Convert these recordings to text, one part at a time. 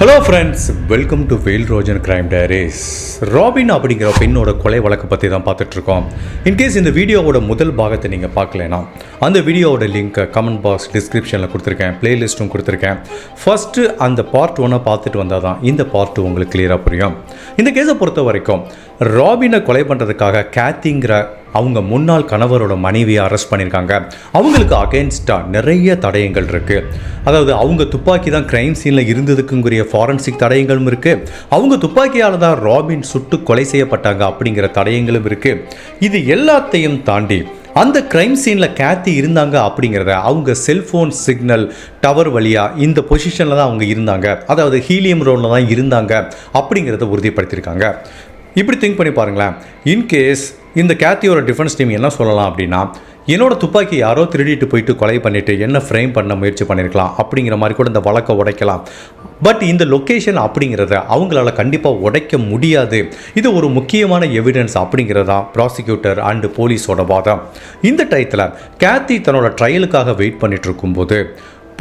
Hello friends welcome to வெயில் Rojan crime diaries robin அப்படிங்கிற பெண்ணோட கொலை வழக்கை பற்றி தான் பார்த்துட்ருக்கோம் இன்கேஸ் இந்த வீடியோவோட முதல் பாகத்தை நீங்கள் பார்க்கலனா அந்த வீடியோவோட லிங்க்கை கமெண்ட் பாக்ஸ் டிஸ்கிரிப்ஷனில் கொடுத்துருக்கேன் பிளேலிஸ்ட்டும் கொடுத்துருக்கேன். ஃபஸ்ட்டு அந்த பார்ட் ஒன்றை பார்த்துட்டு வந்தால் தான் இந்த பார்ட் டூ உங்களுக்கு கிளியராக புரியும். இந்த கேஸை பொறுத்த வரைக்கும் ராபினை கொலை பண்ணுறதுக்காக கேத்திங்கிற அவங்க முன்னாள் கணவரோட மனைவியை அரெஸ்ட் பண்ணியிருக்காங்க. அவங்களுக்கு அகேன்ஸ்டாக நிறைய தடயங்கள் இருக்குது அதாவது அவங்க துப்பாக்கி தான் கிரைம் சீனில் இருந்ததுக்குங்கிற ஃபாரன்சிக் தடயங்களும் இருக்குது அவங்க துப்பாக்கியால் தான் ராபின் சுட்டு கொலை செய்யப்பட்டாங்க அப்படிங்கிற தடயங்களும் இருக்குது இது எல்லாத்தையும் தாண்டி அந்த கிரைம் சீனில் கேத்தி இருந்தாங்க அப்படிங்கிறத அவங்க செல்ஃபோன் சிக்னல் டவர் வழியாக இந்த பொசிஷனில் தான் அவங்க இருந்தாங்க. அதாவது ஹீலியம் ரோடில் தான் இருந்தாங்க அப்படிங்கிறத உறுதிப்படுத்தியிருக்காங்க. இப்படி திங்க் பண்ணி பாருங்களேன். இன்கேஸ் இந்த கேத்தியோட டிஃபென்ஸ் டீம் என்ன சொல்லலாம் அப்படின்னா என்னோட துப்பாக்கி யாரோ திருடிட்டு போயிட்டு கொலை பண்ணிட்டு என்ன ஃப்ரேம் பண்ண முயற்சி பண்ணியிருக்கலாம் அப்படிங்கிற மாதிரி கூட இந்த வழக்கை உடைக்கலாம். பட் இந்த லொக்கேஷன் அப்படிங்கிறத அவங்களால கண்டிப்பாக உடைக்க முடியாது. இது ஒரு முக்கியமான எவிடன்ஸ் அப்படிங்கிறதா ப்ராசிக்யூட்டர் அண்டு போலீஸோட வாதம். இந்த டயத்தில் கேத்தி தன்னோட ட்ரையலுக்காக வெயிட் பண்ணிட்டு இருக்கும்போது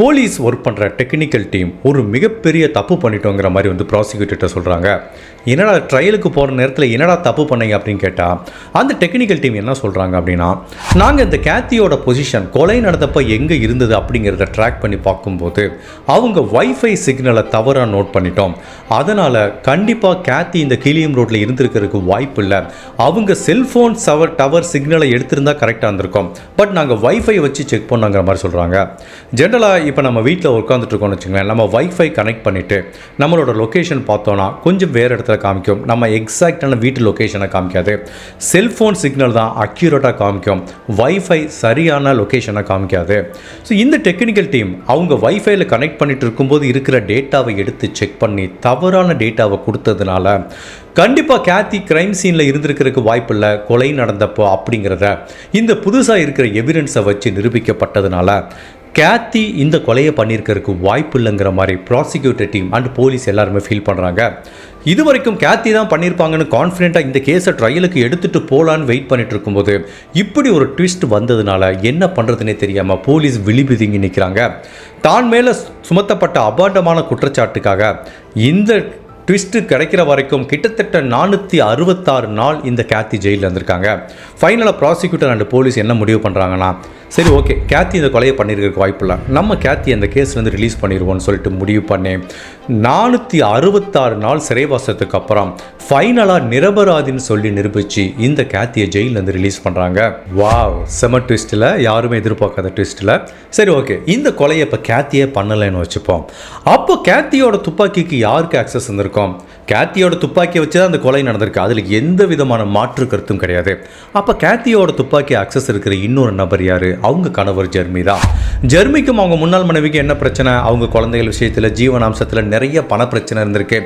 போலீஸ் ஒர்க் பண்ணுற டெக்னிக்கல் டீம் ஒரு மிகப்பெரிய தப்பு பண்ணிட்டோங்கிற மாதிரி வந்து ப்ராசிக்யூட்டர்கிட்ட சொல்கிறாங்க என்னடா ட்ரையலுக்கு போகிற நேரத்தில் என்னடா தப்பு பண்ணீங்க அப்படின்னு கேட்டால் அந்த டெக்னிக்கல் டீம் என்ன சொல்கிறாங்க அப்படின்னா நாங்கள் இந்த கேத்தியோட பொசிஷன் கொலை நடந்தப்போ எங்கே இருந்தது அப்படிங்கிறத ட்ராக் பண்ணி பார்க்கும்போது அவங்க வைஃபை சிக்னலை தவறாக நோட் பண்ணிட்டோம். அதனால் கண்டிப்பாக கேத்தி இந்த கீலியம் ரோட்டில் இருந்திருக்கிறதுக்கு வாய்ப்பு இல்லை. அவங்க செல்ஃபோன் சவர் டவர் சிக்னலை எடுத்திருந்தா கரெக்டாக இருந்திருக்கும். பட் நாங்கள் வைஃபை வச்சு செக் பண்ணோங்கிற மாதிரி சொல்கிறாங்க ஜென்ரலாக இப்போ நம்ம வீட்டில் உட்காந்துட்டு இருக்கோம்னு வச்சுங்களேன் நம்ம வைஃபை கனெக்ட் பண்ணிவிட்டு நம்மளோட லொக்கேஷன் பார்த்தோன்னா கொஞ்சம் வேறு இடத்துல காமிக்கும். நம்ம எக்ஸாக்டான வீட்டு லொக்கேஷனை காமிக்காது. செல்ஃபோன் சிக்னல் தான் அக்யூரேட்டாக காமிக்கும். வைஃபை சரியான லொக்கேஷனை காமிக்காது. ஸோ இந்த டெக்னிக்கல் டீம் அவங்க வைஃபைல கனெக்ட் பண்ணிட்டு இருக்கும்போது இருக்கிற டேட்டாவை எடுத்து செக் பண்ணி தவறான டேட்டாவை கொடுத்ததுனால கண்டிப்பாக கேத்தி கிரைம் சீனில் இருந்திருக்கிறதுக்கு வாய்ப்பு இல்லை கொலை நடந்தப்போ அப்படிங்கிறத இந்த புதுசாக இருக்கிற எவிடன்ஸை வச்சு நிரூபிக்கப்பட்டதுனால கேத்தி இந்த கொலையை பண்ணியிருக்கிறதுக்கு வாய்ப்பு இல்லைங்கிற மாதிரி ப்ராசிக்யூட்டர் டீம் அண்ட் போலீஸ் எல்லாருமே ஃபீல் பண்ணுறாங்க இது வரைக்கும் கேத்தி தான் பண்ணியிருப்பாங்கன்னு கான்ஃபிடென்ட்டாக இந்த கேஸை ட்ரையலுக்கு எடுத்துகிட்டு போகலான்னு வெயிட் பண்ணிட்டு இருக்கும்போது இப்படி ஒரு ட்விஸ்ட் வந்ததுனால என்ன பண்ணுறதுனே தெரியாமல் போலீஸ் விழிபிதுங்கி நிற்கிறாங்க தான் மேலே சுமத்தப்பட்ட அபாண்டமான குற்றச்சாட்டுக்காக இந்த ட்விஸ்ட்டு கிடைக்கிற வரைக்கும் கிட்டத்தட்ட நானூற்றி அறுபத்தாறு நாள் இந்த கேத்தி ஜெயிலில் இருந்திருக்காங்க. ஃபைனலாக ப்ராசிக்யூட்டர் அண்ட் போலீஸ் என்ன முடிவு பண்ணுறாங்கன்னா சரி ஓகே கேத்தி இந்த கொலையை பண்ணியிருக்க வாய்ப்பு நம்ம கேத்தி அந்த கேஸ்லேருந்து ரிலீஸ் பண்ணிடுவோம்னு சொல்லிட்டு முடிவு பண்ணேன். நானூற்றி அறுபத்தாறு நாள் சிறைவாசத்துக்கு அப்புறம் ஃபைனலாக நிரபராதின்னு சொல்லி நிரூபித்து இந்த கேத்தியை ஜெயிலேருந்து ரிலீஸ் பண்ணுறாங்க வாவ் செம ட்விஸ்ட்டில் யாருமே எதிர்பார்க்காத ட்விஸ்ட்டில் சரி ஓகே இந்த கொலையை இப்போ கேத்தியே பண்ணலைன்னு வச்சுப்போம். அப்போ கேத்தியோட துப்பாக்கிக்கு யாருக்கு ஆக்சஸ் இருந்திருக்கோம்? கேத்தியோட துப்பாக்கியை வச்சு தான் அந்த கொலை நடந்திருக்கு. அதில் எந்த விதமான மாற்று கருத்தும் கிடையாது. அப்போ கேத்தியோட துப்பாக்கி அக்சஸ் இருக்கிற இன்னொரு நபர் யார்? அவங்க கணவர் ஜெர்மி தான். ஜெர்மிக்கும் அவங்க முன்னாள் மனைவிக்கு என்ன பிரச்சனை? அவங்க குழந்தைகள் விஷயத்தில் ஜீவனாம்சத்தில் நிறைய பண பிரச்சனை இருந்திருக்கு.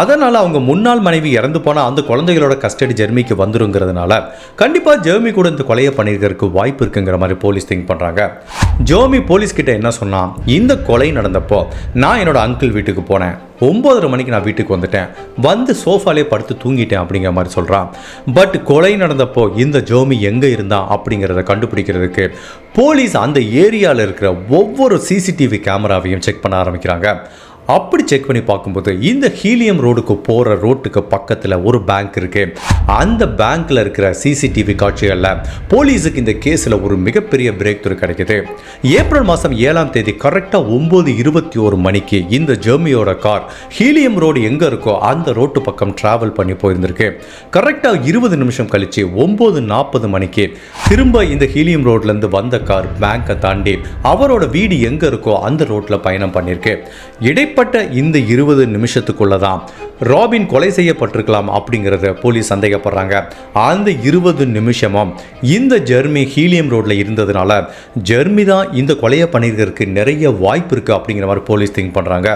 அதனால் அவங்க முன்னாள் மனைவி இறந்து போனால் அந்த குழந்தைகளோட கஸ்டடி ஜெர்மிக்கு வந்துருங்கிறதுனால கண்டிப்பாக ஜெர்மி கூட இந்த கொலையை பண்ணியிருக்கிறதுக்கு வாய்ப்பு இருக்குங்கிற மாதிரி போலீஸ் திங்க் பண்ணுறாங்க ஜோமி போலீஸ்கிட்ட என்ன சொன்னால் இந்த கொலை நடந்தப்போ நான் என்னோட அங்கிள் வீட்டுக்கு போனேன். ஒம்பதரை மணிக்கு நான் வீட்டுக்கு வந்துட்டேன். வந்து சோஃபாலே படுத்து தூங்கிட்டேன் அப்படிங்கிற மாதிரி சொல்கிறான் பட் கொலை நடந்தப்போ இந்த ஜோமி எங்கே இருந்தான் அப்படிங்கிறத கண்டுபிடிக்கிறதுக்கு போலீஸ் அந்த ஏரியாவில் இருக்கிற ஒவ்வொரு சிசிடிவி கேமராவையும் செக் பண்ண ஆரம்பிக்கிறாங்க. அப்படி செக் பண்ணி பார்க்கும்போது இந்த ஹீலியம் ரோடுக்கு போகிற ரோட்டுக்கு பக்கத்தில் ஒரு பேங்க் இருக்கு. அந்த பேங்க்கில் இருக்கிற சிசிடிவி காட்சிகளில் போலீஸுக்கு இந்த கேஸில் ஒரு மிகப்பெரிய பிரேக் த்ரூ கிடைக்குது. ஏப்ரல் மாதம் ஏழாம் தேதி கரெக்டாக ஒம்பது இருபத்தி ஒரு மணிக்கு இந்த ஜெர்மியோட கார் ஹீலியம் ரோடு எங்கே இருக்கோ அந்த ரோட்டு பக்கம் ட்ராவல் பண்ணி போயிருந்திருக்கு. கரெக்டாக இருபது நிமிஷம் கழிச்சு ஒம்பது நாற்பது மணிக்கு திரும்ப இந்த ஹீலியம் ரோட்லேருந்து வந்த கார் பேங்க்கை தாண்டி அவரோட வீடு எங்கே இருக்கோ அந்த ரோட்டில் பயணம் பண்ணியிருக்கு. இடை இடைப்பட்ட இந்த இருபது நிமிஷத்துக்குள்ள தான் ராபின் கொலை செய்யப்பட்டிருக்கலாம் அப்படிங்கிறத போலீஸ் சந்தேகப்படுறாங்க. அந்த இருபது நிமிஷமும் இந்த ஜெர்மி ஹீலியம் ரோட்டில் இருந்ததுனால ஜெர்மி தான் இந்த கொலையை பண்ணியிருக்கிறதுக்கு நிறைய வாய்ப்பு இருக்குது அப்படிங்கிற மாதிரி போலீஸ் திங்க் பண்ணுறாங்க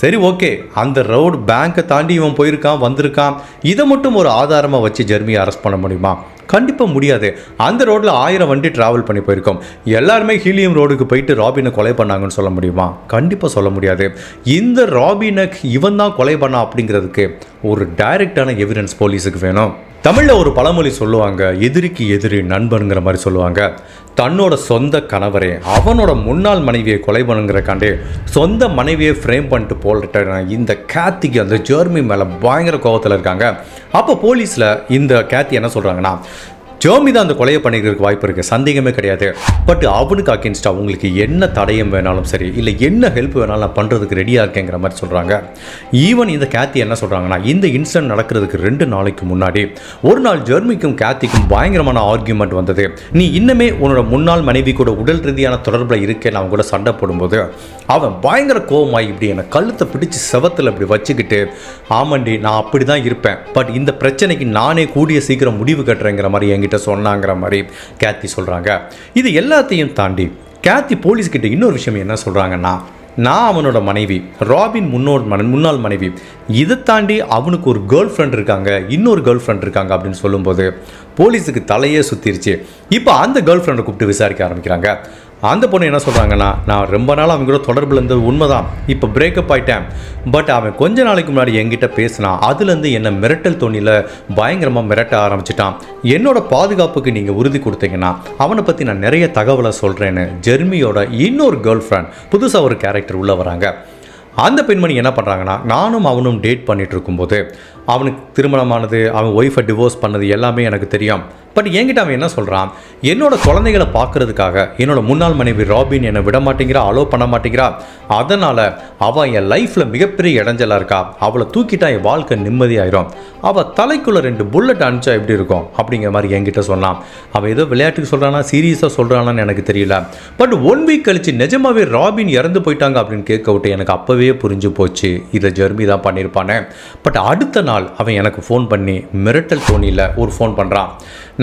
சரி ஓகே. அந்த ரோடு பேங்க்கை தாண்டி இவன் போயிருக்கான் வந்திருக்கான். இதை மட்டும் ஒரு ஆதாரமாக வச்சு ஜெர்மியை அரெஸ்ட் பண்ண முடியுமா? கண்டிப்பாக முடியாது. அந்த ரோட்டில் ஆயிரம் வண்டி ட்ராவல் பண்ணி போயிருக்கோம். எல்லாருமே ஹீலியம் ரோடுக்கு போயிட்டு ராபினை கொலை பண்ணாங்கன்னு சொல்ல முடியுமா? கண்டிப்பாக சொல்ல முடியாது. இந்த ராபினை இவன் தான் கொலை பண்ணா அப்படிங்கிறதுக்கு ஒரு டைரக்டான எவிடன்ஸ் போலீஸுக்கு வேணும். தமிழில் ஒரு பழமொழி சொல்லுவாங்க எதிரிக்கு எதிரி நண்பனுங்கிற மாதிரி சொல்லுவாங்க. தன்னோட சொந்த கணவரே அவனோட முன்னாள் மனைவியை கொலை பண்ணுங்கிறக்காண்டே சொந்த மனைவியை ஃப்ரேம் பண்ணிட்டு போல்ட்ட இந்த கேத்திக்கு அந்த ஜெர்மி மேலே பயங்கர கோவத்தில் இருக்காங்க. அப்போ போலீஸில் இந்த கேத்தி என்ன சொல்கிறாங்கன்னா ஜெர்மி தான் அந்த கொலையை பண்ணிக்கிறதுக்கு வாய்ப்பு இருக்குது சந்தேகமே கிடையாது. பட் அவனுக்கு அகேன்ஸ்டாக உங்களுக்கு என்ன தடயம் வேணாலும் சரி இல்லை என்ன ஹெல்ப் வேணாலும் நான் பண்ணுறதுக்கு ரெடியாக இருக்கேங்கிற மாதிரி சொல்கிறாங்க ஈவன் இந்த கேத்தி என்ன சொல்கிறாங்கன்னா இந்த இன்சிடென்ட் நடக்கிறதுக்கு ரெண்டு நாளைக்கு முன்னாடி ஒரு நாள் ஜெர்மிக்கும் கேத்திக்கும் பயங்கரமான ஆர்கியூமெண்ட் வந்தது. நீ இன்னுமே உன்னோட முன்னாள் மனைவி கூட உடல் ரீதியான தொடர்பில் இருக்கேன்னு அவங்க கூட சண்டை போடும்போது அவன் பயங்கர கோபமாய் இப்படி என்னை கழுத்தை பிடிச்சி செவத்தில் இப்படி வச்சுக்கிட்டு ஆமாண்டி நான் அப்படி தான் இருப்பேன். பட் இந்த பிரச்சனைக்கு நானே கூடிய சீக்கிரம் முடிவு கட்டுறேங்கிற மாதிரி என்கிட்ட சொன்னாங்கிற மாதிரி கேத்தி சொல்கிறாங்க இது எல்லாத்தையும் தாண்டி கேத்தி போலீஸ்கிட்ட இன்னொரு விஷயம் என்ன சொல்கிறாங்கன்னா நான் அவனோட மனைவி ராபின் முன்னோர் மன முன்னாள் மனைவி இதை தாண்டி அவனுக்கு ஒரு கேர்ள் ஃப்ரெண்ட் இருக்காங்க இன்னொரு கேர்ள் ஃப்ரெண்ட் இருக்காங்க அப்படின்னு சொல்லும்போது போலீஸுக்கு தலையே சுற்றிருச்சு இப்போ அந்த கேர்ள் ஃப்ரெண்டை கூப்பிட்டு விசாரிக்க ஆரம்பிக்கிறாங்க. அந்த பொண்ணு என்ன சொல்கிறாங்கன்னா நான் ரொம்ப நாள் அவங்க கூட தொடர்பில் இருந்தது உண்மைதான். இப்போ பிரேக்கப் ஆயிட்டேன். பட் அவன் கொஞ்ச நாளைக்கு முன்னாடி என்கிட்ட பேசினான் அதுலேருந்து என்னை மிரட்டல் தோணியில் பயங்கரமாக மிரட்ட ஆரம்பிச்சிட்டான். என்னோட பாதுகாப்புக்கு நீங்கள் உறுதி கொடுத்தீங்கன்னா அவனை பற்றி நான் நிறைய தகவலை சொல்கிறேன்னு ஜெர்மியோட இன்னொரு கேர்ள் ஃப்ரெண்ட் புதுசாக ஒரு கேரக்டர் உள்ளே வராங்க. அந்த பெண்மணி என்ன பண்ணுறாங்கன்னா நானும் அவனும் டேட் பண்ணிகிட்ருக்கும்போது அவனுக்கு திருமணமானது அவன் ஒய்ஃபை டிவோர்ஸ் பண்ணது எல்லாமே எனக்கு தெரியும். பட் என்கிட்ட அவன் என்ன சொல்கிறான் என்னோட குழந்தைகளை பார்க்கறதுக்காக என்னோட முன்னாள் மனைவி ராபின் என்னை விட மாட்டேங்கிறா அலோ பண்ண மாட்டேங்கிறா. அதனால் அவள் என் லைஃப்பில் மிகப்பெரிய இடைஞ்சலாக இருக்கா? அவளை தூக்கிட்டா என் வாழ்க்கை நிம்மதியாயிரும். அவள் தலைக்குள்ளே ரெண்டு புல்லட் அனுப்பிச்சா எப்படி இருக்கும்? அப்படிங்கிற மாதிரி என்கிட்ட சொன்னான். அவள் ஏதோ விளையாட்டுக்கு சொல்கிறானா சீரியஸாக சொல்கிறானான்னு எனக்கு தெரியல. பட் ஒன் வீக் கழித்து நிஜமாவே ராபின் இறந்து போயிட்டாங்க அப்படின்னு கேட்க விட்டு எனக்கு அப்போவே புரிஞ்சு போச்சு. இதை ஜெர்மி தான் பண்ணியிருப்பானே. பட் அடுத்த நாள் அவன் எனக்கு ஃபோன் பண்ணி மிரட்டல் தோணியில் ஒரு ஃபோன் பண்ணுறான்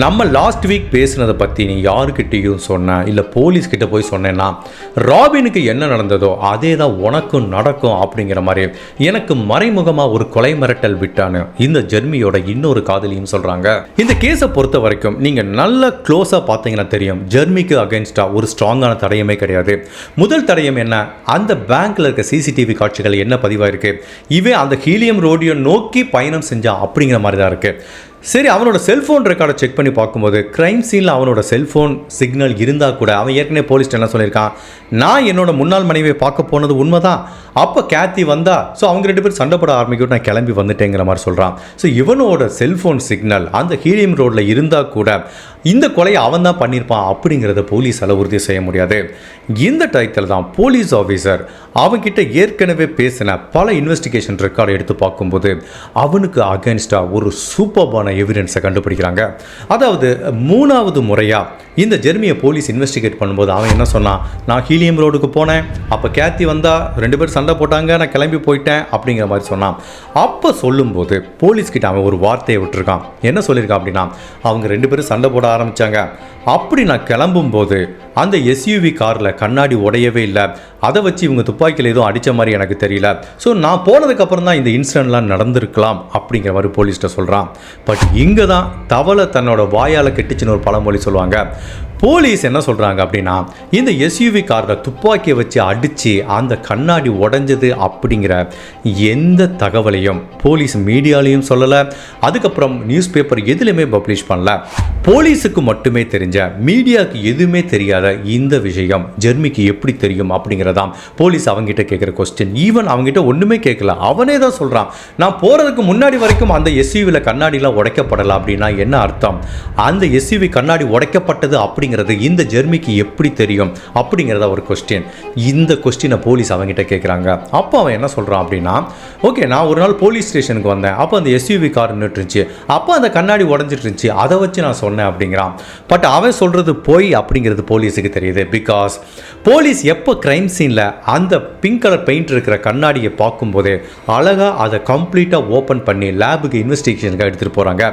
நம்ம லாஸ்ட் வீக் பேசுனதை பற்றி நீ யாருக்கிட்டேயும் சொன்ன இல்லை போலீஸ்கிட்ட போய் சொன்னேன்னா ராபினுக்கு என்ன நடந்ததோ அதே தான் உனக்கும் நடக்கும் அப்படிங்கிற மாதிரி எனக்கு மறைமுகமாக ஒரு கொலை மிரட்டல் விட்டான்னு இந்த ஜெர்மியோட இன்னொரு காதலியும் சொல்கிறாங்க இந்த கேஸை பொறுத்த வரைக்கும் நீங்கள் நல்ல க்ளோஸாக பார்த்தீங்கன்னா தெரியும் ஜெர்மிக்கு அகேன்ஸ்டாக ஒரு ஸ்ட்ராங்கான தடயமே கிடையாது. முதல் தடயம் என்ன? அந்த பேங்க்கில் இருக்க சிசிடிவி காட்சிகள் என்ன பதிவாயிருக்கு? இவன் அந்த ஹீலியம் ரோடியோ நோக்கி பயணம் செஞ்சான் அப்படிங்கிற மாதிரி தான் இருக்குது சரி அவனோட செல்ஃபோன் ரெக்கார்டை செக் பண்ணி பார்க்கும்போது கிரைம் சீனில் அவனோட செல்ஃபோன் சிக்னல் இருந்தால் கூட அவன் ஏற்கனவே போலீஸ் என்ன சொல்லியிருக்கான் நான் என்னோட முன்னாள் மனைவியை பார்க்க போனது உண்மைதான். அப்போ கேத்தி வந்தா ஸோ அவங்க ரெண்டு பேரும் சண்டைப்பட ஆரம்பிக்கிட்டு நான் கிளம்பி வந்துட்டேங்கிற மாதிரி சொல்கிறான் ஸோ இவனோட செல்ஃபோன் சிக்னல் அந்த ஹீலியம் ரோட்டில் இருந்தால் கூட இந்த கொலையை அவன் தான் பண்ணியிருப்பான் அப்படிங்கிறத போலீஸால் உறுதி செய்ய முடியாது. இந்த டயத்தில் தான் போலீஸ் ஆஃபீஸர் அவன்கிட்ட ஏற்கனவே பேசின பல இன்வெஸ்டிகேஷன் ரெக்கார்டை எடுத்து பார்க்கும்போது அவனுக்கு அகேன்ஸ்டாக ஒரு சூப்பர்பான எவிடன்ஸை கண்டுபிடிக்கிறாங்க. அதாவது மூணாவது முறையாக இந்த ஜெர்மியை போலீஸ் இன்வெஸ்டிகேட் பண்ணும்போது அவன் என்ன சொன்னான் நான் ஹீலியம் ரோடுக்கு போனேன். அப்போ கேத்தி வந்தால் ரெண்டு பேரும் சண்டை போட்டாங்க. நான் கிளம்பி போயிட்டேன். அப்படிங்கிற மாதிரி சொன்னான். அப்போ சொல்லும்போது போலீஸ்கிட்ட அவன் ஒரு வார்த்தையை விட்டுருக்கான். என்ன சொல்லியிருக்கான் அப்படின்னா அவங்க ரெண்டு பேரும் சண்டை போட ஆரம்பித்தாங்க அப்படி நான் கிளம்பும்போது அந்த எஸ்யூவி காரில் கண்ணாடி உடையவே இல்லை. அதை வச்சு இவங்க துப்பாக்கியில் எதுவும் அடித்த மாதிரி எனக்கு தெரியல. ஸோ நான் போனதுக்கப்புறம் தான் இந்த இன்சிடென்ட்லாம் நடந்திருக்கலாம் அப்படிங்கிற மாதிரி போலீஸ்கிட்ட சொல்கிறான் பட் இங்கே தான் தவளை தன்னோட வாயால் கெட்டுச்சுன்னு ஒரு பழமொழி சொல்லுவாங்க. போலீஸ் என்ன சொல்கிறாங்க அப்படின்னா இந்த எஸ்யூவி காரில் துப்பாக்கியை வச்சு அடித்து அந்த கண்ணாடி உடைஞ்சது அப்படிங்கிற எந்த தகவலையும் போலீஸ் மீடியாலையும் சொல்லலை. அதுக்கப்புறம் நியூஸ் பேப்பர் எதுலையுமே பப்ளிஷ் பண்ணல. போலீஸுக்கு மட்டுமே தெரிஞ்ச மீடியாவுக்கு எதுவுமே தெரியாத இந்த விஷயம் ஜெர்மிக்கு எப்படி தெரியும் அப்படிங்கிறதான் போலீஸ் அவங்ககிட்ட கேட்குற கொஸ்டின் ஈவன் அவங்ககிட்ட ஒன்றுமே கேட்கல அவனே தான் சொல்கிறான் நான் போகிறதுக்கு முன்னாடி வரைக்கும் அந்த எஸ்யூவியில் கண்ணாடிலாம் உடைக்கப்படலை அப்படின்னா என்ன அர்த்தம்? அந்த எஸ்யூவி கண்ணாடி உடைக்கப்பட்டது அப்படி அப்படிங்கிறது இந்த ஜெர்மிக்கு எப்படி தெரியும் அப்படிங்கிறத ஒரு கொஸ்டின் இந்த கொஸ்டினை போலீஸ் அவங்ககிட்ட கேட்குறாங்க அப்போ அவன் என்ன சொல்கிறான் அப்படின்னா ஓகே நான் ஒரு நாள் போலீஸ் ஸ்டேஷனுக்கு வந்தேன். அப்போ அந்த எஸ்யூவி கார் நின்றுட்டு இருந்துச்சு அப்போ அந்த கண்ணாடி உடஞ்சிட்டு இருந்துச்சு அதை வச்சு நான் சொன்னேன் அப்படிங்கிறான். பட் அவன் சொல்கிறது போய் அப்படிங்கிறது போலீஸுக்கு தெரியுது. பிகாஸ் போலீஸ் எப்போ கிரைம் சீனில் அந்த பிங்க் கலர் பெயிண்ட் இருக்கிற கண்ணாடியை பார்க்கும்போதே அழகாக அதை கம்ப்ளீட்டாக ஓப்பன் பண்ணி லேபுக்கு இன்வெஸ்டிகேஷனுக்கு எடுத்துகிட்டு போகிறாங்க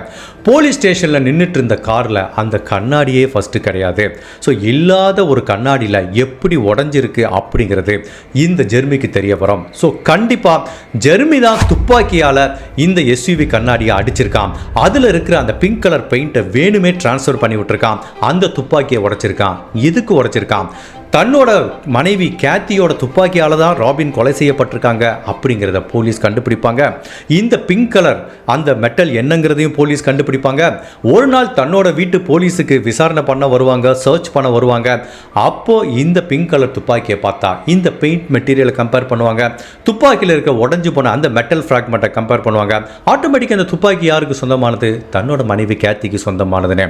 போலீஸ் ஸ்டேஷனில் நின்றுட்டு இருந்த காரில் அந்த கண்ணாடியே ஃபஸ்ட்டு கிடையாது. ஸோ இல்லாத ஒரு கண்ணாடியில் எப்படி உடஞ்சிருக்கு அப்படிங்கிறது இந்த ஜெர்மிக்கு தெரிய வரும். ஸோ கண்டிப்பாக ஜெர்மி தான் துப்பாக்கியால் இந்த எஸ்யூவி கண்ணாடியை அடிச்சிருக்கான் அதில் இருக்கிற அந்த பிங்க் கலர் பெயிண்ட்டை வேணுமே ட்ரான்ஸ்ஃபர் பண்ணி விட்டுருக்கான் அந்த துப்பாக்கியை உடைச்சிருக்கான் எதுக்கு உடைச்சிருக்கான் தன்னோட மனைவி கேத்தியோட துப்பாக்கியால் தான் ராபின் கொலை செய்யப்பட்டிருக்காங்க அப்படிங்கிறத போலீஸ் கண்டுபிடிப்பாங்க. இந்த பிங்க் கலர் அந்த மெட்டல் என்னங்கிறதையும் போலீஸ் கண்டுபிடிப்பாங்க. ஒரு நாள் தன்னோட வீட்டு போலீஸுக்கு விசாரணை பண்ண வருவாங்க சர்ச் பண்ண வருவாங்க. அப்போ இந்த பிங்க் கலர் துப்பாக்கியை பார்த்தா இந்த பெயிண்ட் மெட்டீரியலை கம்பேர் பண்ணுவாங்க. துப்பாக்கியில் இருக்க உடஞ்சு போன அந்த மெட்டல் ஃப்ராக்மெண்ட்டை கம்பேர் பண்ணுவாங்க. ஆட்டோமேட்டிக்காக அந்த துப்பாக்கி யாருக்கு சொந்தமானது? தன்னோட மனைவி கேத்திக்கு சொந்தமானதுன்னு.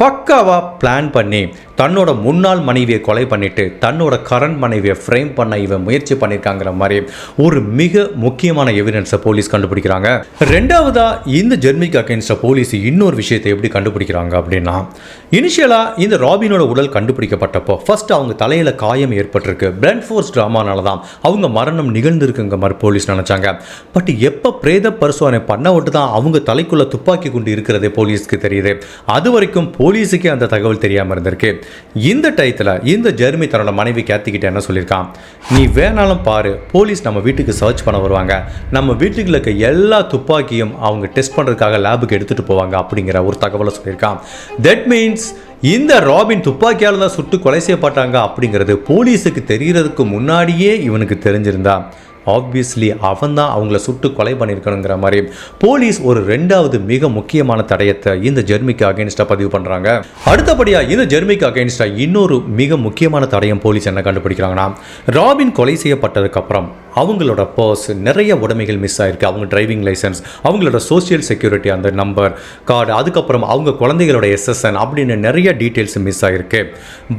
பக்காவாக பிளான் பண்ணி தன்னோட முன்னாள் மனைவியை கொலை பண்ணிட்டு தன்னோட கரண்ட் மனைவியை ஃப்ரேம் பண்ண இவன் முயற்சி பண்ணியிருக்காங்கிற மாதிரி ஒரு மிக முக்கியமான எவிடன்ஸை போலீஸ் கண்டுபிடிக்கிறாங்க. ரெண்டாவதாக இந்த ஜெர்மிக்கு அகேன்ஸ்ட போலீஸ் இன்னொரு விஷயத்தை எப்படி கண்டுபிடிக்கிறாங்க அப்படின்னா இனிஷியலாக இந்த ராபினோட உடல் கண்டுபிடிக்கப்பட்டப்போ ஃபர்ஸ்ட் அவங்க தலையில் காயம் ஏற்பட்டிருக்கு. பிளட் ஃபோர்ஸ் ட்ராமானால தான் அவங்க மரணம் நிகழ்ந்திருக்குங்க மாதிரி போலீஸ் நினச்சாங்க. பட் எப்போ பிரேத பரிசோதனை பண்ண விட்டு தான் அவங்க தலைக்குள்ள துப்பாக்கி குண்டு இருக்கிறதே போலீஸ்க்கு தெரியுது. அது வரைக்கும் போலீஸுக்கே அந்த தகவல் தெரியாமல் இருந்திருக்கு. இந்த டயத்தில் இந்த ஜெர்மி தன்னோட மனைவி கேத்திக்கிட்ட என்ன சொல்லியிருக்கான்? நீ வேணாலும் பாரு போலீஸ் நம்ம வீட்டுக்கு சர்ச் பண்ண வருவாங்க. நம்ம வீட்டுக்குள்ள இருக்க எல்லா துப்பாக்கியும் அவங்க டெஸ்ட் பண்ணுறதுக்காக லேபுக்கு எடுத்துகிட்டு போவாங்க அப்படிங்கிற ஒரு தகவலை சொல்லியிருக்கான். தட் மீன்ஸ் இந்த ராபின் துப்பாக்கியால் தான் சுட்டு கொலை செய்யப்பட்டாங்க அப்படிங்கிறது போலீஸுக்கு தெரிகிறதுக்கு முன்னாடியே இவனுக்கு தெரிஞ்சிருந்தா. ஆப்வியஸ்லி அவன் தான் அவங்கள சுட்டு கொலை பண்ணியிருக்கணுங்கிற மாதிரி. போலீஸ் ஒரு ரெண்டாவது மிக முக்கியமான தடயத்தை இந்த ஜெர்மிக்கு அகேன்ஸ்டாக பதிவு பண்ணுறாங்க அடுத்தபடியாக இந்த ஜெர்மிக்கு அகேன்ஸ்டாக இன்னொரு மிக முக்கியமான தடயம் போலீஸ் என்ன கண்டுபிடிக்கிறாங்கன்னா ராபின் கொலை செய்யப்பட்டதுக்கப்புறம் அவங்களோட பர்ஸ் நிறைய உடைமைகள் மிஸ் ஆயிருக்கு. அவங்க டிரைவிங் லைசன்ஸ் அவங்களோட சோசியல் செக்யூரிட்டி அந்த நம்பர் கார்டு அதுக்கப்புறம் அவங்க குழந்தைகளோட எஸ்எஸ்என் அப்படின்னு நிறைய டீட்டெயில்ஸ் மிஸ் ஆயிருக்கு.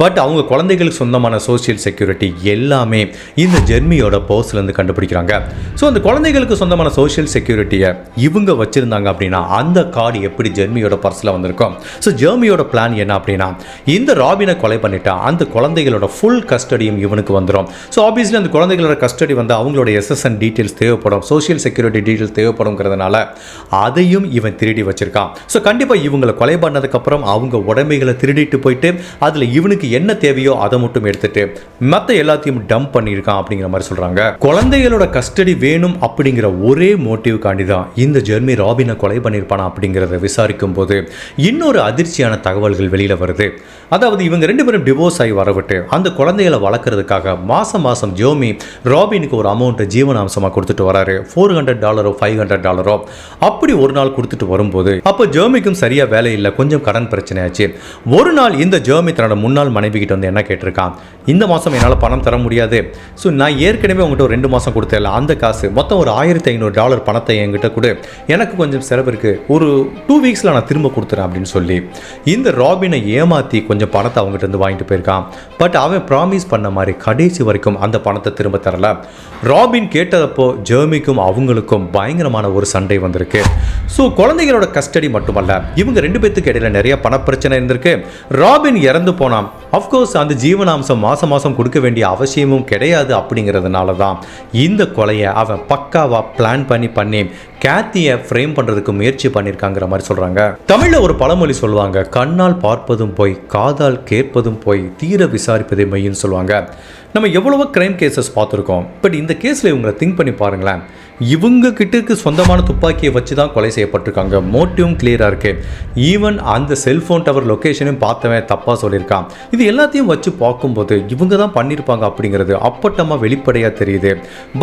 பட் அவங்க குழந்தைகளுக்கு சொந்தமான சோஷியல் செக்யூரிட்டி எல்லாமே இந்த ஜெர்மியோட பர்ஸ்லேருந்து கண்டுபிடிக்கிறாங்க. ஸோ அந்த குழந்தைகளுக்கு சொந்தமான சோஷியல் செக்யூரிட்டியை இவங்க வச்சுருந்தாங்க அப்படின்னா அந்த கார்டு எப்படி ஜெர்மியோட பர்ஸில் வந்திருக்கும்? ஸோ ஜெர்மியோட பிளான் என்ன அப்படின்னா இந்த ராபினை கொலை பண்ணிட்டா அந்த குழந்தைகளோட ஃபுல் கஸ்டடியும் இவனுக்கு வந்துடும் ஸோ ஆப்வியஸ்லி அந்த குழந்தைகளோட கஸ்டடி வந்து அவங்களோட எஸ்எஸ்என் டீட்டெயில்ஸ் தேவைப்படும் சோஷியல் செக்யூரிட்டி டீட்டெயில்ஸ் தேவைப்படுங்கிறதுனால அதையும் இவன் திருடி வச்சிருக்கான். ஸோ கண்டிப்பாக இவங்களை கொலை பண்ணதுக்கப்புறம் அவங்க உடமைகளை திருடிட்டு போயிட்டு அதில் இவனுக்கு என்ன தேவையோ அதை மட்டும் எடுத்துட்டு மற்ற எல்லாத்தையும் டம்ப் பண்ணியிருக்கான் அப்படிங்கிற மாதிரி சொல்கிறாங்க குழந்தைகளோட கஸ்டடி வேணும் அப்படிங்கிற ஒரே மோட்டிவ்காண்டி தான் இந்த ஜெர்மி ராபினை கொலை பண்ணியிருப்பானா அப்படிங்கிறத விசாரிக்கும் போது இன்னொரு அதிர்ச்சியான தகவல்கள் வெளியில் வருது. அதாவது இவங்க ரெண்டு பேரும் டிவோர்ஸ் ஆகி வரவிட்டு அந்த குழந்தைகளை வளர்க்குறதுக்காக மாதம் மாதம் ஜோமி ராபினுக்கு ஒரு அமௌண்ட்டை ஜீவனாம்சமாக கொடுத்துட்டு வராரு. ஃபோர் ஹண்ட்ரட் டாலரோ ஃபைவ் ஹண்ட்ரட் டாலரோ அப்படி ஒரு நாள் கொடுத்துட்டு வரும்போது அப்போ ஜெர்மிக்கும் சரியாக வேலை இல்லை கொஞ்சம் கடன் பிரச்சனை ஆச்சு ஒரு நாள் இந்த ஜெர்மி தன்னோட முன்னாள் மனைவி கிட்ட வந்து என்ன கேட்டிருக்கான்? இந்த மாதம் என்னால் பணம் தர முடியாது. ஸோ நான் ஏற்கனவே உங்கள்கிட்ட ஒரு ரெண்டு மாதம் கொடுத்தேன் அந்த காசு மொத்தம் ஒரு ஆயிரத்தி ஐநூறு டாலர் பணத்தை என்கிட்ட கொடு. எனக்கு கொஞ்சம் செலவு இருக்குது ஒரு டூ வீக்ஸில் நான் திரும்ப கொடுத்துறேன் அப்படின்னு சொல்லி இந்த ராபினை ஏமாற்றி கொஞ்சம் பணத்தை அவங்ககிட்ட இருந்து வாங்கிட்டு போயிருக்கான். பட் அவன் ப்ராமிஸ் பண்ண மாதிரி கடைசி வரைக்கும் அந்த பணத்தை திரும்ப தரல. ராபின் கேட்டதப்போ ஜெர்மிக்கும் அவங்களுக்கும் பயங்கரமான ஒரு சண்டை வந்திருக்கு. ஸோ குழந்தைகளோட கஸ்டடி மட்டுமல்ல இவங்க ரெண்டு பேத்துக்கு இடையில நிறைய பணப்பிரச்சனை இருந்திருக்கு. ராபின் இறந்து போனான். அஃப்கோர்ஸ் அந்த ஜீவனாம்சம் மாதம் மாதம் கொடுக்க வேண்டிய அவசியமும் கிடையாது அப்படிங்கிறதுனால தான் இந்த கொலையை அவன் பக்காவாக பிளான் பண்ணி பண்ணி கேத்தியை ஃப்ரேம் பண்ணுறதுக்கு முயற்சி பண்ணியிருக்காங்கிற மாதிரி சொல்கிறாங்க தமிழில் ஒரு பழமொழி சொல்லுவாங்க கண்ணால் பார்ப்பதும் போய் காதால் கேட்பதும் போய் தீர விசாரிப்பதே மெய்ன்னு சொல்லுவாங்க. நம்ம எவ்வளவோ கிரைம் கேசஸ் பார்த்துருக்கோம். பட் இந்த கேஸில் இவங்களை திங்க் பண்ணி பாருங்களேன். இவங்க கிட்டக்கு சொந்தமான துப்பாக்கியை வச்சு தான் கொலை செய்யப்பட்டிருக்காங்க. மோட்டிவும் கிளியராக இருக்குது ஈவன் அந்த செல்ஃபோன் டவர் லொக்கேஷனையும் பார்த்தவன் தப்பாக சொல்லியிருக்கான். இது எல்லாத்தையும் வச்சு பார்க்கும்போது இவங்க தான் பண்ணியிருப்பாங்க அப்படிங்கிறது அப்பட்டமாக வெளிப்படையாக தெரியுது.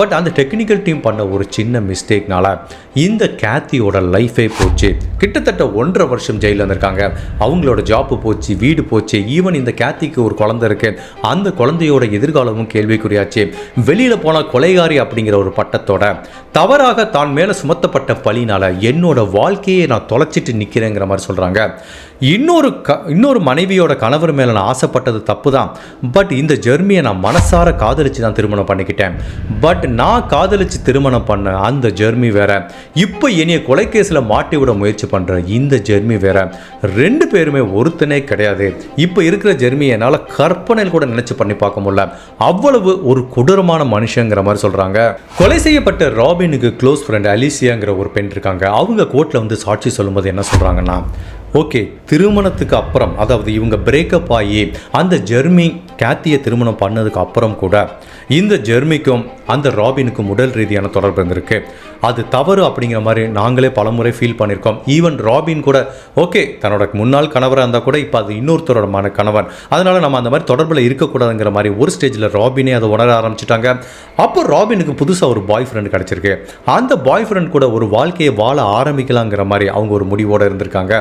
பட் அந்த டெக்னிக்கல் டீம் பண்ண ஒரு சின்ன மிஸ்டேக்னால இந்த கேத்தியோட லைஃபே போச்சு. கிட்டத்தட்ட ஒன்றரை வருஷம் ஜெயிலில் இருந்திருக்காங்க. அவங்களோட ஜாப்பு போச்சு வீடு போச்சு. ஈவன் இந்த கேத்திக்கு ஒரு குழந்தை இருக்கு. அந்த குழந்தையோட எதிர்காலமும் கேள்விக்குறியாச்சு. வெளியில் போனால் கொலைகாரி அப்படிங்கிற ஒரு பட்டத்தோட தவறாக தான் மேலே சுமத்தப்பட்ட பழினால் என்னோட வாழ்க்கையை நான் தொலைச்சிட்டு நிற்கிறேங்கிற மாதிரி சொல்கிறாங்க இன்னொரு க இன்னொரு மனைவியோட கணவர் மேலே நான் ஆசைப்பட்டது தப்பு தான் பட் இந்த ஜெர்மியை நான் மனசார காதலிச்சு தான் திருமணம் பண்ணிக்கிட்டேன். பட் நான் காதலிச்சு திருமணம் பண்ண அந்த ஜெர்மி வேற. இப்போ என்னைய கொலைக்கேஸில் மாட்டி விட முயற்சி பண்ணுற இந்த ஜெர்மி வேற ரெண்டு பேருமே ஒருத்தனே கிடையாது. இப்போ இருக்கிற ஜெர்மி என்னால் கற்பனையில் கூட நினச்சி பண்ணி பார்க்க முடியல. அவ்வளவு ஒரு கொடூரமான மனுஷங்கிற மாதிரி சொல்கிறாங்க கொலை செய்யப்பட்ட ராபினுக்கு க்ளோஸ் ஃப்ரெண்ட் அலிசியாங்கிற ஒரு பெண் இருக்காங்க. அவங்க கோர்ட்டில் வந்து சாட்சி சொல்லும்போது என்ன சொல்கிறாங்கன்னா ஓகே திருமணத்துக்கு அப்புறம் அதாவது இவங்க பிரேக்கப் ஆகி அந்த ஜெர்மி கேத்தியை திருமணம் பண்ணதுக்கு அப்புறம் கூட இந்த ஜெர்மிக்கும் அந்த ராபினுக்கும் உடல் ரீதியான தொடர்பு இருந்திருக்கு. அது தவறு அப்படிங்கிற மாதிரி நாங்களே பலமுறை ஃபீல் பண்ணியிருக்கோம் ஈவன் ராபின் கூட ஓகே தன்னோட முன்னாள் கணவராக இருந்தால் கூட இப்போ அது இன்னொருத்தரோட மன கணவன். அதனால் நம்ம அந்த மாதிரி தொடர்பில் இருக்கக்கூடாதுங்கிற மாதிரி ஒரு ஸ்டேஜில் ராபினே அதை உணர ஆரம்பிச்சிட்டாங்க. அப்போ ராபினுக்கு புதுசாக ஒரு பாய் ஃப்ரெண்ட் கிடச்சிருக்கு. அந்த பாய் ஃப்ரெண்ட் கூட ஒரு வாழ்க்கையை வாழ ஆரம்பிக்கலாங்கிற மாதிரி அவங்க ஒரு முடிவோடு இருந்திருக்காங்க.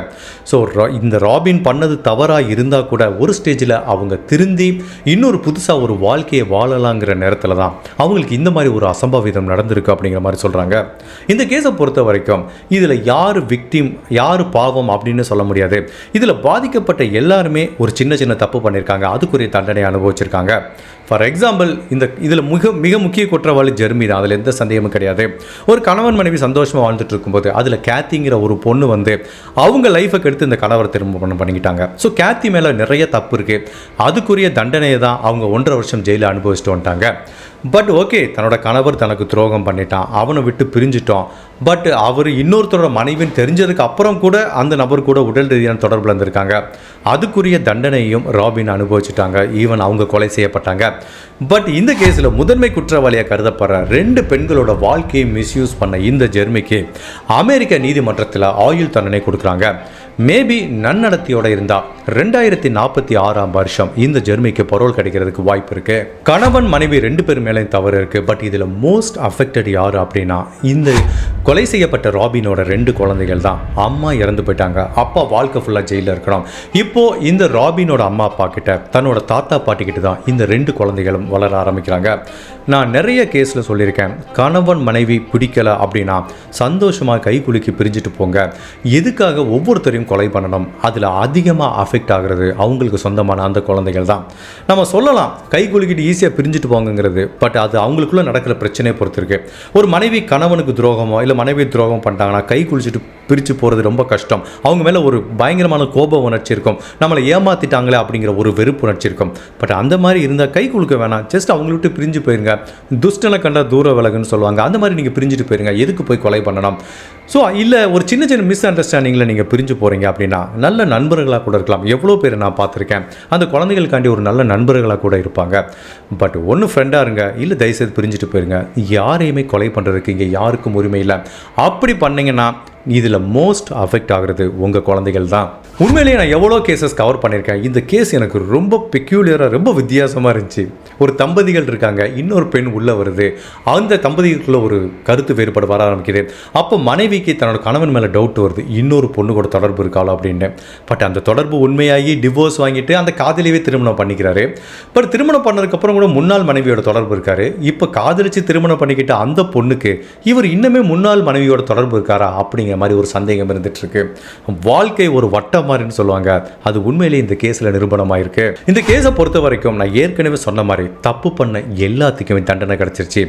ஸோ இந்த ராபின் பண்ணது தவறாக இருந்தால் கூட ஒரு ஸ்டேஜில் அவங்க திருந்தி இன்னொரு புதுசாக ஒரு வாழ்க்கையை வாழலாங்கிற நேரத்தில் தான் அவங்களுக்கு இந்த மாதிரி ஒரு அசம்பாவிதம் நடந்திருக்கு அப்படிங்கிற மாதிரி சொல்கிறாங்க இந்த கேஸை பொறுத்த வரைக்கும் இதில் யார் விக்டிம் யார் பாவம் அப்படின்னு சொல்ல முடியாது. இதில் பாதிக்கப்பட்ட எல்லாருமே ஒரு சின்ன சின்ன தப்பு பண்ணியிருக்காங்க அதுக்குரிய தண்டனை அனுபவிச்சிருக்காங்க. ஃபார் எக்ஸாம்பிள் இந்த இதில் மிக மிக முக்கிய குற்றவாளி ஜெர்மி தான். அதில் எந்த சந்தேகமும் கிடையாது. ஒரு கணவன் மனைவி சந்தோஷமாக வாழ்ந்துட்டு இருக்கும்போது அதில் கேத்திங்கிற ஒரு பொண்ணு வந்து அவங்க லைஃபை கெடுத்து இந்த கணவரை திரும்ப பண்ண பண்ணிக்கிட்டாங்க. ஸோ கேத்தி மேலே நிறைய தப்பு இருக்குது அதுக்குரிய தண்டனையை தான் அவங்க ஒன்றரை வருஷம் ஜெயிலில் அனுபவிச்சுட்டு வந்துட்டாங்க. பட் ஓகே தன்னோட கணவர் தனக்கு துரோகம் பண்ணிட்டான். அவனை விட்டு பிரிஞ்சிட்டோம் பட் அவர் இன்னொருத்தரோட மனைவின்னு தெரிஞ்சதுக்கு அப்புறம் கூட அந்த நபர் கூட உடல் ரீதியான தொடர்பில் இருந்திருக்காங்க. அதுக்குரிய தண்டனையும் ராபின் அனுபவிச்சுட்டாங்க. ஈவன் அவங்க கொலை செய்யப்பட்டாங்க. பட் இந்த கேஸில் முதன்மை குற்றவாளியாக கருதப்படுற ரெண்டு பெண்களோட வாழ்க்கையை மிஸ்யூஸ் பண்ண இந்த ஜெர்மிக்கு அமெரிக்க நீதிமன்றத்தில் ஆயுள் தண்டனை கொடுக்குறாங்க. மேபி நன்னடத்தியோட இருந்தா ரெண்டாயிரத்தி நாற்பத்தி ஆறாம் வருஷம் இந்த ஜெர்மிக்கு பரோல் கிடைக்கிறதுக்கு வாய்ப்பு இருக்கு. கணவன் மனைவி ரெண்டு பேருமே மேலே தவறு இருக்கு பட் இதில் மோஸ்ட் அஃபெக்டட் யார் அப்படின்னா இந்த கொலை செய்யப்பட்ட ராபினோட ரெண்டு குழந்தைகள் தான் அம்மா இறந்து போயிட்டாங்க. அப்பா வாழ்க்கை ஃபுல்லாக ஜெயிலில் இருக்கணும். இப்போ இந்த ராபினோட அம்மா அப்பா கிட்ட தன்னோட தாத்தா பாட்டி கிட்ட தான் இந்த ரெண்டு குழந்தைகளும் வளர ஆரம்பிக்கிறாங்க. நான் நிறைய கேஸில் சொல்லியிருக்கேன். கணவன் மனைவி பிடிக்கல அப்படின்னா சந்தோஷமாக கை குலுக்கி பிரிஞ்சுட்டு போங்க. எதுக்காக ஒவ்வொருத்தரையும் கொலை பண்ணணும்? அதில் அதிகமாக அஃபெக்ட் ஆகுறது அவங்களுக்கு சொந்தமான அந்த குழந்தைகள் தான் நம்ம சொல்லலாம் கை குலுக்கிட்டு ஈஸியாக பிரிஞ்சுட்டு போங்கங்கிறது பட் அது அவங்களுக்குள்ளே நடக்கிற பிரச்சனையை பொறுத்திருக்கு. ஒரு மனைவி கணவனுக்கு துரோகமோ இல்லை மனைவி துரோகம் பண்ணிட்டாங்கன்னா கை குளிச்சுட்டு பிரித்து போகிறது ரொம்ப கஷ்டம். அவங்க மேலே ஒரு பயங்கரமான கோப உணர்ச்சி இருக்கும். நம்மளை ஏமாத்திட்டாங்களே அப்படிங்கிற ஒரு வெறுப்பு உணர்ச்சி இருக்கும். பட் அந்த மாதிரி இருந்தால் கை குலுக்க வேணாம். ஜஸ்ட் அவங்கள விட்டு பிரிஞ்சு போயிருங்க. துஷ்டனை கண்டா தூர விலகுன்னு சொல்லுவாங்க. அந்த மாதிரி நீங்கள் பிரிஞ்சுட்டு போயிருங்க. எதுக்கு போய் கொலை பண்ணணும்? ஸோ இல்லை ஒரு சின்ன சின்ன மிஸ் அண்டர்ஸ்டாண்டிங்கில் நீங்கள் பிரிஞ்சு போகிறீங்க அப்படின்னா நல்ல நண்பர்களாக கூட இருக்கலாம். எவ்வளோ பேர் நான் பார்த்துருக்கேன். அந்த குழந்தைகளுக்காண்டி ஒரு நல்ல நண்பர்களாக கூட இருப்பாங்க. பட் ஒன்று ஃப்ரெண்டாக இருங்க. இல்லை தயவுசெய்து பிரிஞ்சுட்டு போயிருங்க. யாரையுமே கொலை பண்ணுறதுக்கு இங்கே யாருக்கும் உரிமை இல்லை. அப்படி பண்ணிங்கன்னா இதில் மோஸ்ட் அஃபெக்ட் ஆகுறது உங்கள் குழந்தைகள் தான் உண்மையிலேயே நான் எவ்வளோ கேசஸ் கவர் பண்ணியிருக்கேன். இந்த கேஸ் எனக்கு ரொம்ப பெக்யூலியராக ரொம்ப வித்தியாசமாக இருந்துச்சு. ஒரு தம்பதிகள் இருக்காங்க இன்னொரு பெண் உள்ளே வருது. அந்த தம்பதிகளுக்குள்ள ஒரு கருத்து வேறுபாடு வர ஆரம்பிக்குது. அப்போ மனைவிக்கு தன்னோட கணவன் மேலே டவுட் வருது. இன்னொரு பொண்ணு கூட தொடர்பு இருக்காளோ அப்படின்னு. பட் அந்த தொடர்பு உண்மையாகி டிவோர்ஸ் வாங்கிட்டு அந்த காதலியவே திருமணம் பண்ணிக்கிறாரு. பட் திருமணம் பண்ணதுக்கப்புறம் கூட முன்னாள் மனைவியோட தொடர்பு இருக்காரு. இப்போ காதலிச்சு திருமணம் பண்ணிக்கிட்ட அந்த பொண்ணுக்கு இவர் இன்னுமே முன்னாள் மனைவியோட தொடர்பு இருக்காரா அப்படிங்கிற மாதிரி ஒரு சந்தேகம் இருந்துட்டு வாழ்க்கை ஒரு வட்டம் மாதிரின்னு சொல்லுவாங்க. அது உண்மையிலேயே இந்த கேஸில் நிரூபணமாயிருக்கு. இந்த கேஸை பொறுத்த வரைக்கும் நான் ஏற்கனவே சொன்ன மாதிரி தப்பு பண்ண எல்லாத்துக்குமே தண்டனை கிடச்சிருச்சு.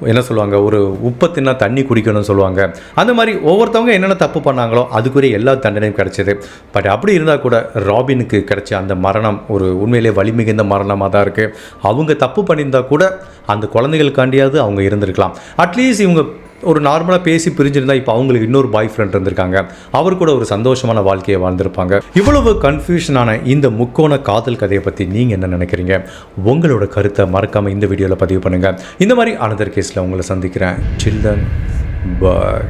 என்ன சொல்லுவாங்க? ஒரு உப்பை தின்னா தண்ணி குடிக்கணும்னு சொல்லுவாங்க. அந்த மாதிரி ஒவ்வொருத்தவங்க என்னென்ன தப்பு பண்ணாங்களோ அதுக்குரிய எல்லா தண்டனையும் கிடச்சிது. பட் அப்படி இருந்தால் கூட ராபினுக்கு கிடைச்ச அந்த மரணம் ஒரு உண்மையிலே வலிமிகுந்த மரணமாக தான் இருக்குது அவங்க தப்பு பண்ணியிருந்தா கூட அந்த குழந்தைகளுக்காண்டியாவது அவங்க இருந்திருக்கலாம். அட்லீஸ்ட் இவங்க ஒரு நார்மலாக பேசி பிரிஞ்சிருந்தா இப்போ அவங்களுக்கு இன்னொரு பாய் ஃப்ரெண்ட் இருந்திருக்காங்க. அவர் கூட ஒரு சந்தோஷமான வாழ்க்கையை வாழ்ந்திருப்பாங்க. இவ்வளவு கன்ஃபியூஷனான இந்த முக்கோண காதல் கதையை பற்றி நீங்கள் என்ன நினைக்கிறீங்க? உங்களோட கருத்தை மறக்காமல் இந்த வீடியோவில் பதிவு பண்ணுங்கள் இந்த மாதிரி அனதர் கேஸில் உங்களை சந்திக்கிறேன். சில்ட்ரன் பாய்